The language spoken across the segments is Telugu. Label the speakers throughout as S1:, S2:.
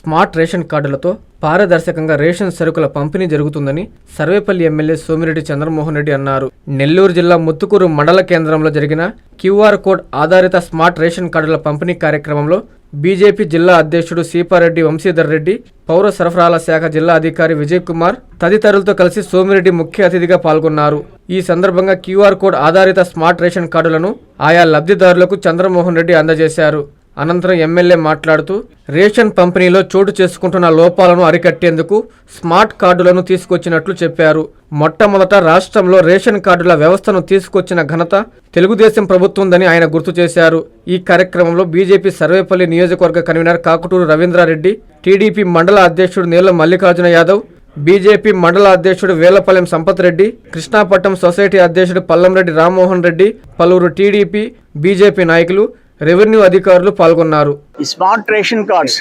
S1: స్మార్ట్ రేషన్ కార్డులతో పారదర్శకంగా రేషన్ సరుకుల పంపిణీ జరుగుతుందని సర్వేపల్లి ఎమ్మెల్యే సోమిరెడ్డి చంద్రమోహన్ రెడ్డి అన్నారు. నెల్లూరు జిల్లా ముత్తుకూరు మండల కేంద్రంలో జరిగిన క్యూఆర్ కోడ్ ఆధారిత స్మార్ట్ రేషన్ కార్డుల పంపిణీ కార్యక్రమంలో బీజేపీ జిల్లా అధ్యక్షుడు సీపారెడ్డి వంశీధర్ రెడ్డి పౌర సరఫరాల శాఖ జిల్లా అధికారి విజయ్ కుమార్ తదితరులతో కలిసి సోమిరెడ్డి ముఖ్య అతిథిగా పాల్గొన్నారు. ఈ సందర్భంగా క్యూఆర్ కోడ్ ఆధారిత స్మార్ట్ రేషన్ కార్డులను ఆయా లబ్ధిదారులకు చంద్రమోహన్ రెడ్డి అందజేశారు. అనంతరం ఎమ్మెల్యే మాట్లాడుతూ రేషన్ పంపిణీలో చోటు చేసుకుంటున్న లోపాలను అరికట్టేందుకు స్మార్ట్ కార్డులను తీసుకొచ్చినట్లు చెప్పారు. మొట్టమొదట రాష్ట్రంలో రేషన్ కార్డుల వ్యవస్థను తీసుకొచ్చిన ఘనత తెలుగుదేశం ప్రభుత్వందని ఆయన గుర్తు చేశారు. ఈ కార్యక్రమంలో బీజేపీ సర్వేపల్లి నియోజకవర్గ కన్వీనర్ కాకుటూరు రవీంద్రారెడ్డి టీడీపీ మండల అధ్యక్షుడు నీలం మల్లికార్జున యాదవ్ బీజేపీ మండల అధ్యక్షుడు వేలపల్లెం సంపత్ రెడ్డి కృష్ణాపట్నం సొసైటీ అధ్యక్షుడు పల్లంరెడ్డి రామ్మోహన్ రెడ్డి పలువురు టీడీపీ బీజేపీ నాయకులు రెవెన్యూ అధికారులు పాల్గొన్నారు.
S2: స్మార్ట్ రేషన్ కార్డ్స్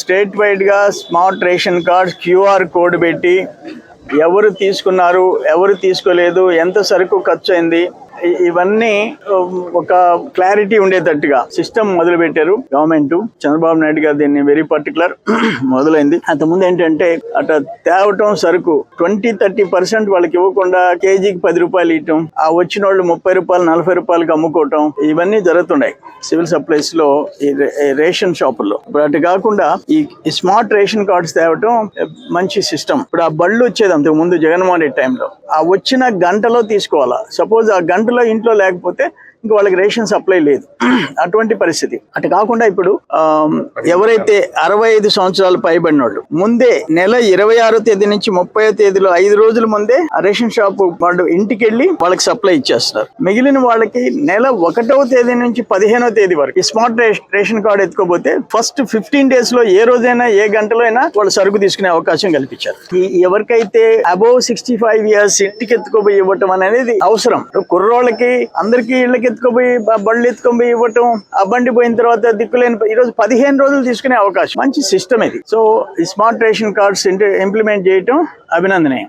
S2: స్టేట్ వైడ్గా smart ration cards QR code పెట్టి ఎవరు తీసుకున్నారు ఎవరు తీసుకోలేదు ఎంత సరుకు ఖర్చు అయింది ఇవన్నీ ఒక క్లారిటీ ఉండేటట్టుగా సిస్టమ్ మొదలు పెట్టారు గవర్నమెంట్. చంద్రబాబు నాయుడు గారు దీన్ని వెరీ పర్టికులర్ మొదలైంది. అంతకుముందు ఏంటంటే అట తేవటం సరుకు ట్వంటీ థర్టీ పర్సెంట్ వాళ్ళకి ఇవ్వకుండా కేజీకి పది రూపాయలు ఇవ్వటం ఆ వచ్చిన వాళ్ళు ముప్పై రూపాయలు నలభై రూపాయలకి అమ్ముకోవటం ఇవన్నీ జరుగుతున్నాయి సివిల్ సప్లైస్లో ఈ రేషన్ షాపుల్లో. ఇప్పుడు అటు కాకుండా ఈ స్మార్ట్ రేషన్ కార్డ్స్ తేవటం మంచి సిస్టమ్. ఇప్పుడు ఆ బళ్ళు వచ్చేది అంతకు ముందు జగన్మోహన్ రెడ్డి టైంలో ఆ వచ్చిన గంటలో తీసుకోవాలా? సపోజ్ ఆ గంటలో ఇంట్లో లేకపోతే ఇంకా వాళ్ళకి రేషన్ సప్లై లేదు. అటువంటి పరిస్థితి. అటు కాకుండా ఇప్పుడు ఎవరైతే అరవై ఐదు సంవత్సరాలు పైబడిన వాళ్ళు ముందే నెల ఇరవై ఆరో తేదీ నుంచి ముప్పై తేదీలో ఐదు రోజుల ముందే ఆ రేషన్ షాప్ వాళ్ళు ఇంటికి వెళ్ళి వాళ్ళకి సప్లై ఇచ్చేస్తున్నారు. మిగిలిన వాళ్ళకి నెల ఒకటవ తేదీ నుంచి పదిహేనో తేదీ వరకు ఈ స్మార్ట్ రేషన్ కార్డు ఎత్తుకోపోతే ఫస్ట్ ఫిఫ్టీన్ డేస్లో ఏ రోజైనా ఏ గంటలో అయినా వాళ్ళు సరుకు తీసుకునే అవకాశం కల్పించారు. ఈ ఎవరికైతే అబౌవ్ సిక్స్టీ ఫైవ్ ఇయర్స్ ఇంటికి ఎత్తుకోబోయి ఇవ్వటం అనేది అవసరం. కుర్రోళ్ళకి అందరికి వీళ్ళకి ఎత్తుకుపోయి బళ్ళు ఎత్తుకుపోయి ఇవ్వటం ఆ బండి పోయిన తర్వాత దిక్కులేని ఈ రోజు పదిహేను రోజులు తీసుకునే అవకాశం. మంచి సిస్టమ్ ఇది. So smart ration cards implement చేయటం అభినందనీయం.